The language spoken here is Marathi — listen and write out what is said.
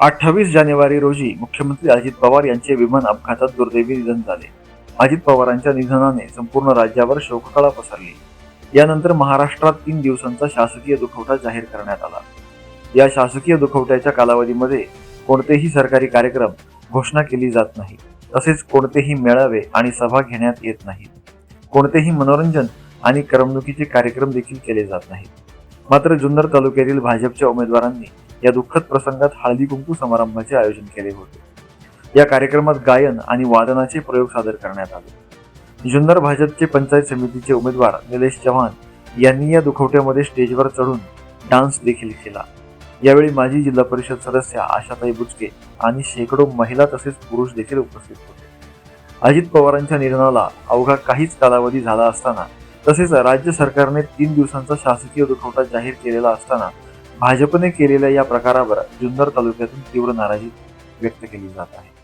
अठ्ठावीस जानेवारी रोजी मुख्यमंत्री अजित पवार यांचे विमान अपघातात दुर्दैवी निधन झाले. अजित पवारांच्या निधनाने संपूर्ण राज्यावर शोककळा पसरली. यानंतर महाराष्ट्रात तीन दिवसांचा शासकीय दुखवटा जाहीर करण्यात आला. या शासकीय दुखवट्याच्या कालावधीमध्ये कोणतेही सरकारी कार्यक्रम घोषणा केली जात नाही. तसेच कोणतेही मेळावे आणि सभा घेण्यात येत नाहीत. कोणतेही मनोरंजन आणि करमणुकीचे कार्यक्रम देखील केले जात नाहीत. मात्र जुन्नर तालुक्यातील भाजपच्या उमेदवारांनी या दुःखद प्रसंगात हळदी कुंकू समारंभाचे आयोजन केले होते. या कार्यक्रमात गायन आणि वादनाचे प्रयोग सादर करण्यात आले. जुन्नर भाजपचे पंचायत समितीचे उमेदवार निलेश चव्हाण यांनी या दुखवट्यामध्ये स्टेजवर चढून डान्स देखील केला. यावेळी माजी जिल्हा परिषद सदस्य आशाताई बुचके आणि शेकडो महिला तसेच पुरुष देखील उपस्थित होते. अजित पवारांच्या निधनाला अवघा काहीच कालावधी झाला असताना तसेच राज्य सरकारने तीन दिवसांचा शासकीय दुखवटा जाहीर केलेला असताना भाजपने केलेल्या या प्रकारावर जुन्नर तालुक्यातून तीव्र नाराजी व्यक्त केली जात आहे.